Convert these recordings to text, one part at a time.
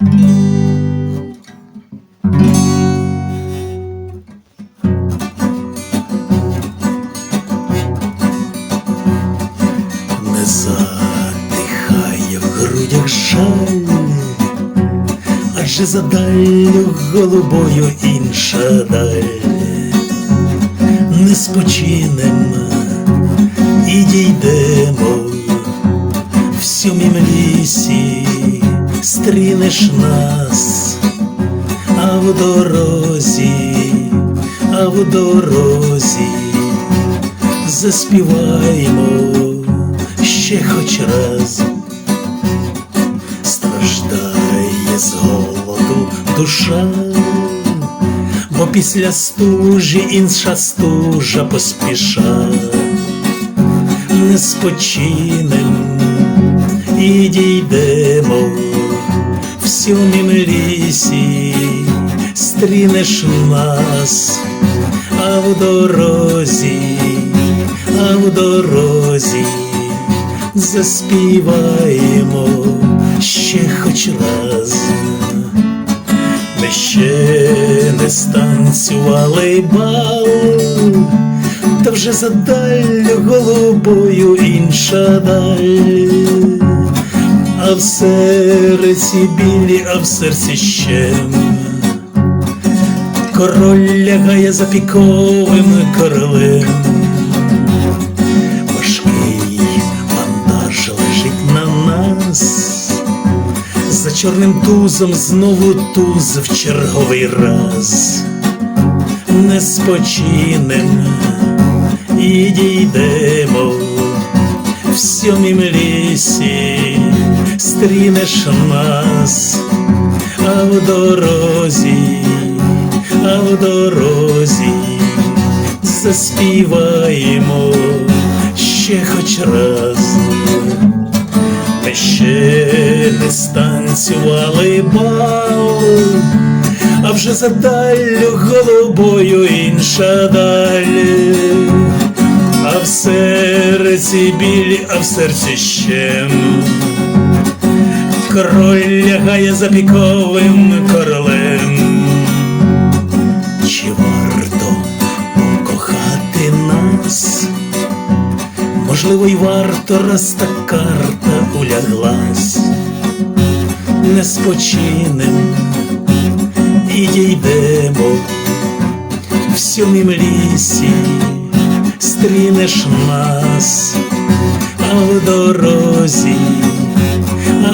Не затихає в грудях жаль, адже за даллю голубою інша даль. Не спочинем і дійдемо в сьомім лісі, стрінеш нас, а в дорозі, а в дорозі заспіваємо ще хоч раз. Страждає з голоду душа, бо після стужі інша стужа поспіша, не спочинем і дійдемо сьомім лісі, стрінеш нас, а в дорозі, а в дорозі заспіваємо ще хоч раз. Ми ще не станцювали бал, та вже за даллю голубою інша даль, а в серці білі, а в серці щем. Король лягає за піковим королем, важкий бандаж лежить на нас, за чорним тузом знову туз в черговий раз, не спочинем і дійдемо в сьомім лісі, стрінеш нас, а в дорозі, а в дорозі заспіваємо ще хоч раз. Ми ще не станцювали бал, а вже за даллю голубою інша даль, а в серці білі, а в серці щем. Король лягає за піковим королем. Чи варто покохати нас? Можливо, й варто, раз та карта уляглась, не спочинем і дійдемо в сьомім лісі, стрінеш нас, а в дорозі,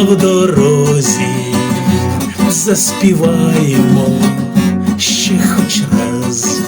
в дорозі заспіваємо ще хоч раз.